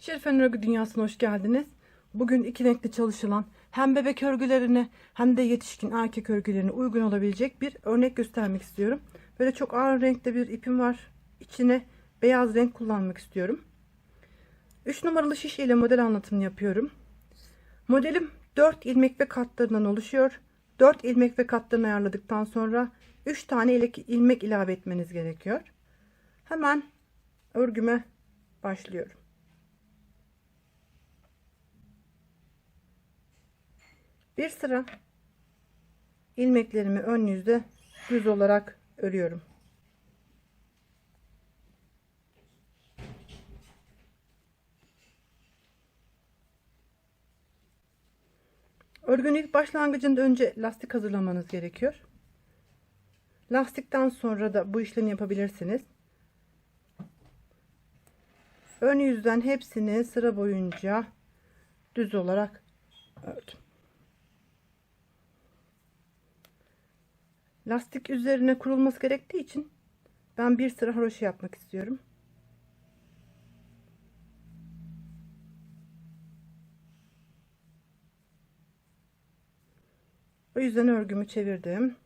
Şerifen Örgü Dünyası'na hoş geldiniz. Bugün iki renkli çalışılan hem bebek örgülerine hem de yetişkin erkek örgülerine uygun olabilecek bir örnek göstermek istiyorum. Böyle çok ağır renkte bir ipim var. İçine beyaz renk kullanmak istiyorum. 3 numaralı şiş ile model anlatımını yapıyorum. Modelim 4 ilmek ve katlarından oluşuyor. 4 ilmek ve katlarını ayarladıktan sonra 3 tane ilmek ilave etmeniz gerekiyor. Hemen örgüme başlıyorum. Bir sıra ilmeklerimi ön yüzde düz olarak örüyorum. Örgünün ilk başlangıcında önce lastik hazırlamanız gerekiyor. Lastikten sonra da bu işlemi yapabilirsiniz. Ön yüzden hepsini sıra boyunca düz olarak ördüm. Lastik üzerine kurulması gerektiği için ben bir sıra haroşa yapmak istiyorum. O yüzden örgümü çevirdim.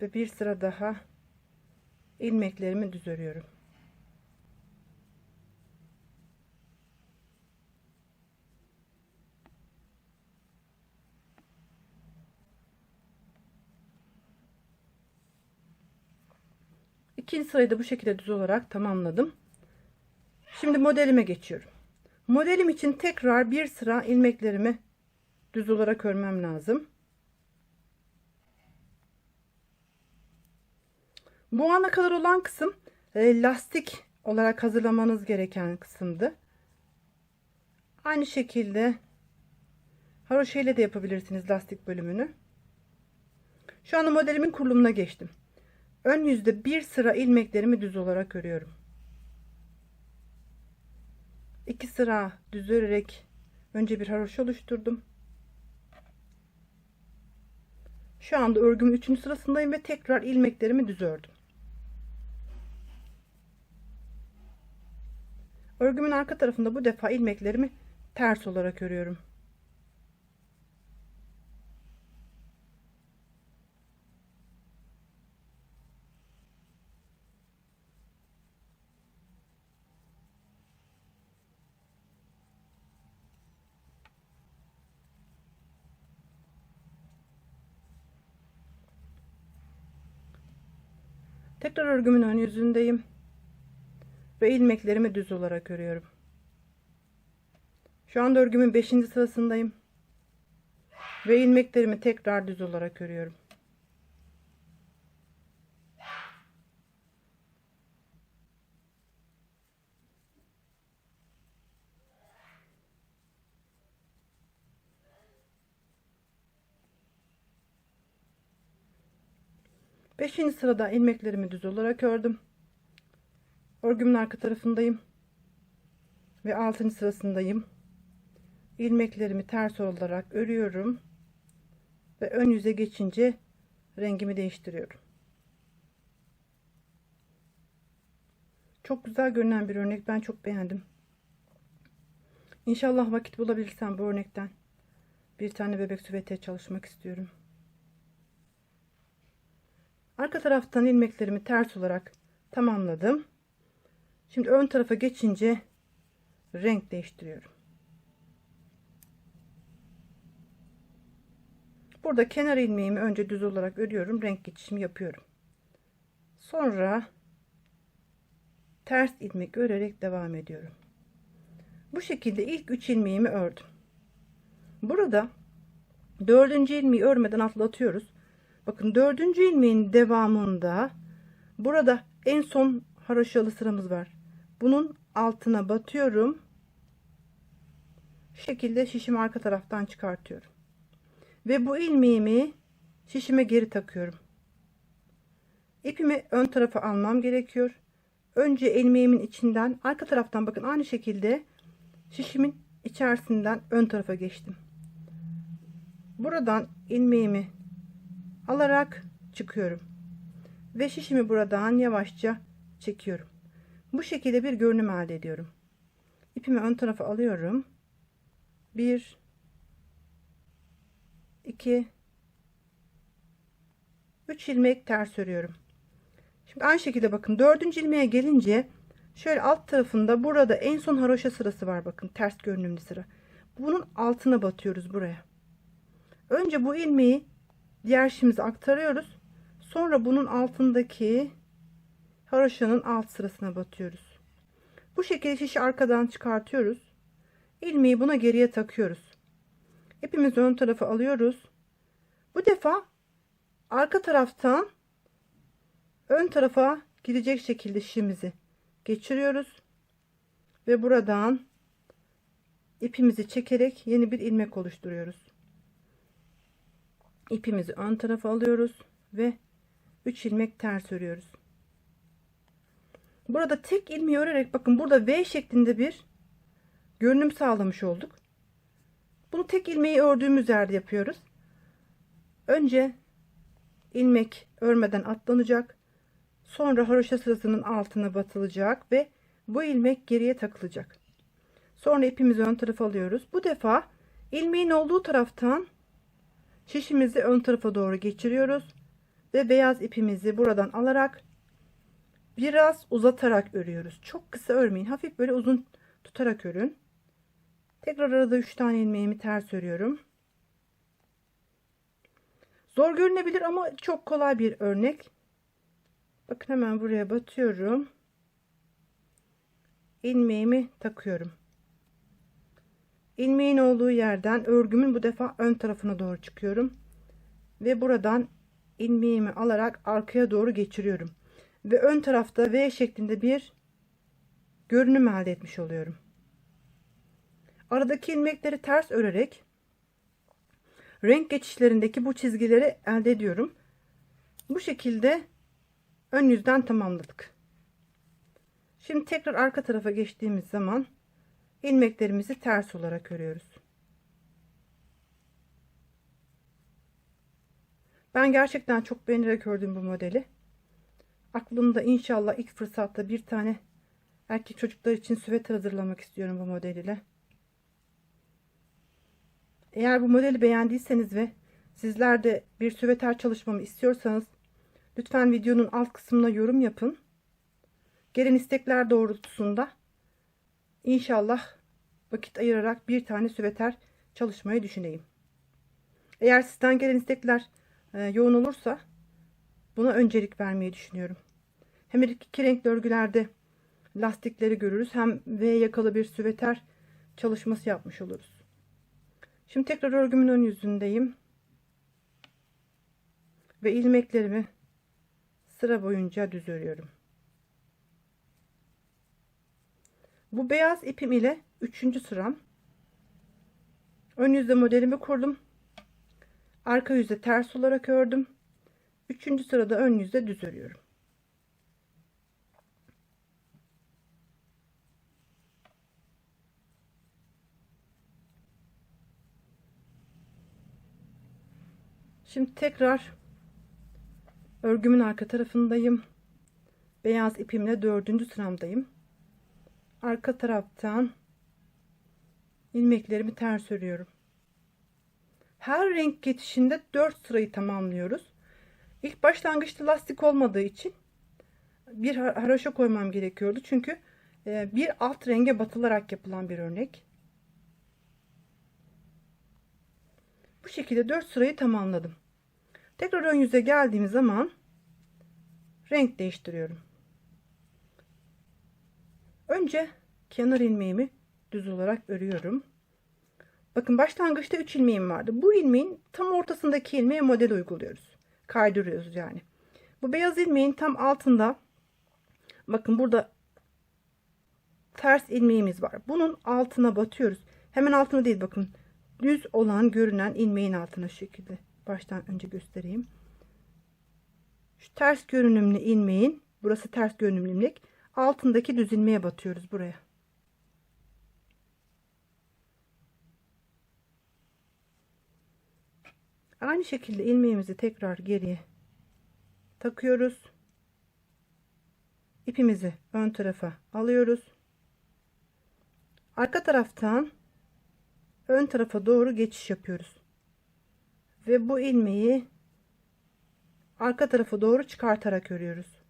Ve bir sıra daha ilmeklerimi düz örüyorum. İkinci sırayı da bu şekilde düz olarak tamamladım. Şimdi modelime geçiyorum. Modelim için tekrar bir sıra ilmeklerimi düz olarak örmem lazım. Bu ana kadar olan kısım e, lastik olarak hazırlamanız gereken kısımdı. Aynı şekilde haroşa ile de yapabilirsiniz lastik bölümünü. Şu anda modelimin kurulumuna geçtim. Ön yüzde bir sıra ilmeklerimi düz olarak örüyorum. İki sıra düz örerek önce bir haroşa oluşturdum. Şu anda örgümün 3. sırasındayım ve tekrar ilmeklerimi düz ördüm. Örgümün arka tarafında bu defa ilmeklerimi ters olarak örüyorum. Tekrar örgümün ön yüzündeyim. Ve ilmeklerimi düz olarak örüyorum. Şu anda örgümün 5. sırasındayım. Ve ilmeklerimi tekrar düz olarak örüyorum. Beşinci sırada ilmeklerimi düz olarak ördüm. Örgümün arka tarafındayım. Ve altıncı sırasındayım. İlmeklerimi ters olarak örüyorum. Ve ön yüze geçince rengimi değiştiriyorum. Çok güzel görünen bir örnek. Ben çok beğendim. İnşallah vakit bulabilirsem bu örnekten bir tane bebek süvete çalışmak istiyorum. Arka taraftan ilmeklerimi ters olarak tamamladım. Şimdi ön tarafa geçince renk değiştiriyorum. Burada kenar ilmeğimi önce düz olarak örüyorum. Renk geçişimi yapıyorum. Sonra ters ilmek örerek devam ediyorum. Bu şekilde ilk 3 ilmeğimi ördüm. Burada dördüncü ilmeği örmeden atlatıyoruz. Bakın dördüncü ilmeğin devamında burada en son haroşalı sıramız var. Bunun altına batıyorum. Şu şekilde şişimi arka taraftan çıkartıyorum. Ve bu ilmeğimi şişime geri takıyorum. İpimi ön tarafa almam gerekiyor. Önce ilmeğimin içinden arka taraftan bakın aynı şekilde şişimin içerisinden ön tarafa geçtim. Buradan ilmeğimi alarak çıkıyorum. Ve şişimi buradan yavaşça çekiyorum. Bu şekilde bir görünüm elde ediyorum. ipimi ön tarafa alıyorum. 1 2 3 ilmek ters örüyorum. Şimdi aynı şekilde bakın dördüncü ilmeğe gelince şöyle alt tarafında burada en son haroşa sırası var bakın ters görünümlü sıra. Bunun altına batıyoruz buraya. Önce bu ilmeği diğer şişimize aktarıyoruz. Sonra bunun altındaki haroşanın alt sırasına batıyoruz. Bu şekilde şişi arkadan çıkartıyoruz. İlmeği buna geriye takıyoruz. İpimizi ön tarafa alıyoruz. Bu defa arka taraftan ön tarafa gidecek şekilde şişimizi geçiriyoruz. Ve buradan ipimizi çekerek yeni bir ilmek oluşturuyoruz. İpimizi ön tarafa alıyoruz ve 3 ilmek ters örüyoruz. Burada tek ilmeği örerek bakın burada V şeklinde bir görünüm sağlamış olduk. Bunu tek ilmeği ördüğümüz yerde yapıyoruz. Önce ilmek örmeden atlanacak. Sonra haroşa sırasının altına batılacak ve bu ilmek geriye takılacak. Sonra ipimizi ön tarafa alıyoruz. Bu defa ilmeğin olduğu taraftan şişimizi ön tarafa doğru geçiriyoruz ve beyaz ipimizi buradan alarak biraz uzatarak örüyoruz. Çok kısa örmeyin. Hafif böyle uzun tutarak örün. Tekrar arada 3 tane ilmeğimi ters örüyorum. Zor görünebilir ama çok kolay bir örnek. Bakın hemen buraya batıyorum. ilmeğimi takıyorum. İlmeğin olduğu yerden örgümün bu defa ön tarafına doğru çıkıyorum. Ve buradan ilmeğimi alarak arkaya doğru geçiriyorum. Ve ön tarafta V şeklinde bir görünüm elde etmiş oluyorum. Aradaki ilmekleri ters örerek renk geçişlerindeki bu çizgileri elde ediyorum. Bu şekilde ön yüzden tamamladık. Şimdi tekrar arka tarafa geçtiğimiz zaman ilmeklerimizi ters olarak örüyoruz. Ben gerçekten çok beğenerek ördüm bu modeli. Aklımda inşallah ilk fırsatta bir tane erkek çocuklar için süveter hazırlamak istiyorum bu model ile. Eğer bu modeli beğendiyseniz ve sizler de bir süveter çalışmamı istiyorsanız lütfen videonun alt kısmına yorum yapın. Gelen istekler doğrultusunda inşallah vakit ayırarak bir tane süveter çalışmayı düşüneyim. Eğer sizden gelen istekler e, yoğun olursa buna öncelik vermeyi düşünüyorum. Hem iki renkli örgülerde lastikleri görürüz hem V yakalı bir süveter çalışması yapmış oluruz. Şimdi tekrar örgümün ön yüzündeyim. Ve ilmeklerimi sıra boyunca düz örüyorum. Bu beyaz ipim ile 3. sıram. Ön yüzde modelimi kurdum. Arka yüzde ters olarak ördüm. 3. sırada ön yüzde düz örüyorum. Şimdi tekrar örgümün arka tarafındayım. Beyaz ipimle dördüncü sıramdayım. Arka taraftan ilmeklerimi ters örüyorum. Her renk geçişinde 4 sırayı tamamlıyoruz. İlk başlangıçta lastik olmadığı için bir haroşa koymam gerekiyordu. Çünkü e, bir alt renge batılarak yapılan bir örnek. Bu şekilde 4 sırayı tamamladım. Tekrar ön yüze geldiğim zaman renk değiştiriyorum. Önce kenar ilmeğimi düz olarak örüyorum. Bakın başlangıçta 3 ilmeğim vardı. Bu ilmeğin tam ortasındaki ilmeğe model uyguluyoruz. Kaydırıyoruz yani. Bu beyaz ilmeğin tam altında bakın burada ters ilmeğimiz var. Bunun altına batıyoruz. Hemen altına değil bakın. Düz olan görünen ilmeğin altına şekilde baştan önce göstereyim. Şu ters görünümlü ilmeğin burası ters görünümlü ilmek altındaki düz ilmeğe batıyoruz buraya. Aynı şekilde ilmeğimizi tekrar geriye takıyoruz. İpimizi ön tarafa alıyoruz. Arka taraftan ön tarafa doğru geçiş yapıyoruz. Ve bu ilmeği arka tarafa doğru çıkartarak örüyoruz.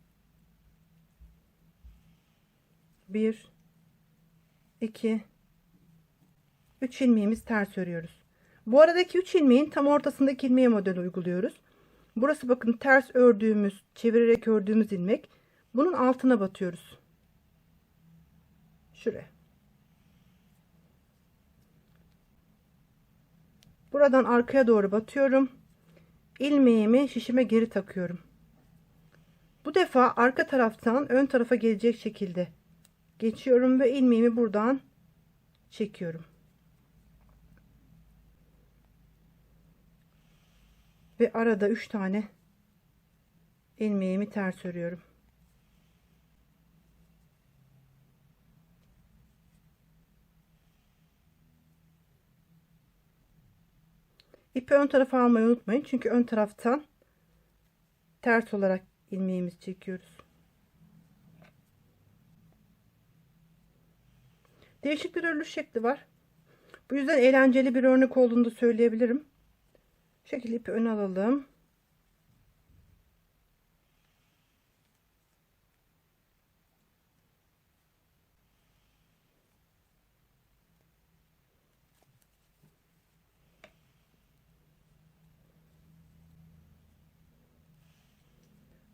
1 2 3 ilmeğimiz ters örüyoruz. Bu aradaki 3 ilmeğin tam ortasındaki ilmeğe model uyguluyoruz. Burası bakın ters ördüğümüz, çevirerek ördüğümüz ilmek. Bunun altına batıyoruz. Şuraya. Buradan arkaya doğru batıyorum. İlmeğimi şişime geri takıyorum. Bu defa arka taraftan ön tarafa gelecek şekilde geçiyorum ve ilmeğimi buradan çekiyorum. Ve arada 3 tane ilmeğimi ters örüyorum. İpi ön tarafa almayı unutmayın. Çünkü ön taraftan ters olarak ilmeğimizi çekiyoruz. Değişik bir örülüş şekli var. Bu yüzden eğlenceli bir örnek olduğunu da söyleyebilirim. Bu şekilde ipi ön alalım.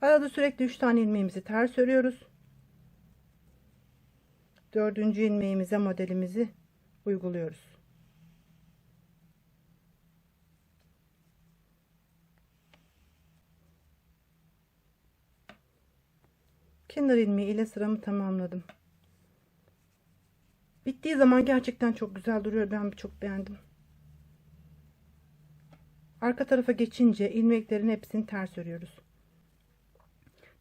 Arada sürekli 3 tane ilmeğimizi ters örüyoruz. Dördüncü ilmeğimize modelimizi uyguluyoruz. Kenar ilmeği ile sıramı tamamladım. Bittiği zaman gerçekten çok güzel duruyor. Ben çok beğendim. Arka tarafa geçince ilmeklerin hepsini ters örüyoruz.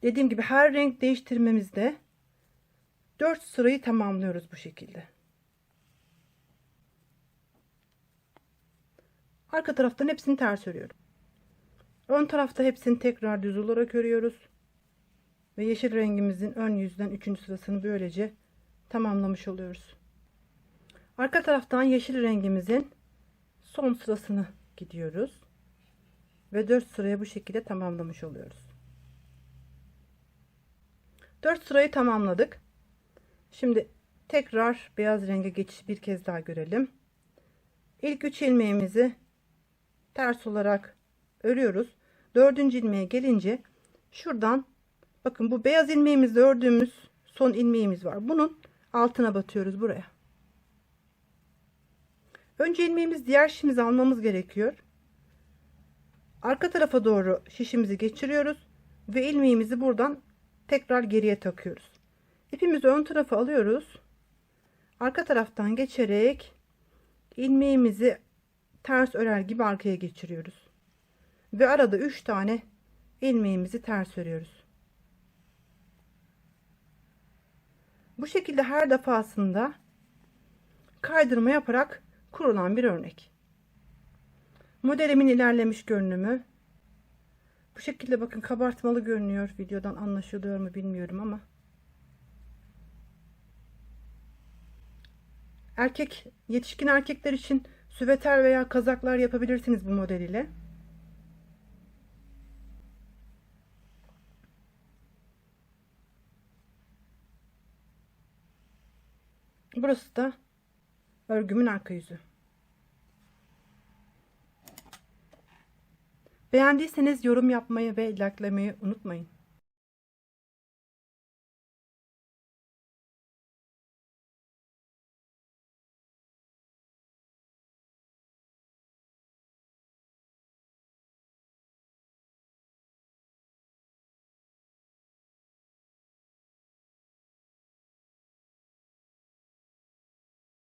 Dediğim gibi her renk değiştirmemizde 4 sırayı tamamlıyoruz bu şekilde. Arka taraftan hepsini ters örüyorum. Ön tarafta hepsini tekrar düz olarak örüyoruz. Ve yeşil rengimizin ön yüzden 3. sırasını böylece tamamlamış oluyoruz. Arka taraftan yeşil rengimizin son sırasını gidiyoruz. Ve 4 sıraya bu şekilde tamamlamış oluyoruz. 4 sırayı tamamladık. Şimdi tekrar beyaz renge geçiş bir kez daha görelim. İlk 3 ilmeğimizi ters olarak örüyoruz. 4. ilmeğe gelince şuradan bakın bu beyaz ilmeğimizde ördüğümüz son ilmeğimiz var. Bunun altına batıyoruz buraya. Önce ilmeğimiz diğer şişimizi almamız gerekiyor. Arka tarafa doğru şişimizi geçiriyoruz ve ilmeğimizi buradan tekrar geriye takıyoruz. İpimizi ön tarafa alıyoruz. Arka taraftan geçerek ilmeğimizi ters örer gibi arkaya geçiriyoruz. Ve arada 3 tane ilmeğimizi ters örüyoruz. Bu şekilde her defasında kaydırma yaparak kurulan bir örnek. Modelimin ilerlemiş görünümü bu şekilde bakın kabartmalı görünüyor. Videodan anlaşılıyor mu bilmiyorum ama. Erkek, yetişkin erkekler için süveter veya kazaklar yapabilirsiniz bu model ile. Burası da örgümün arka yüzü. Beğendiyseniz yorum yapmayı ve likelamayı unutmayın.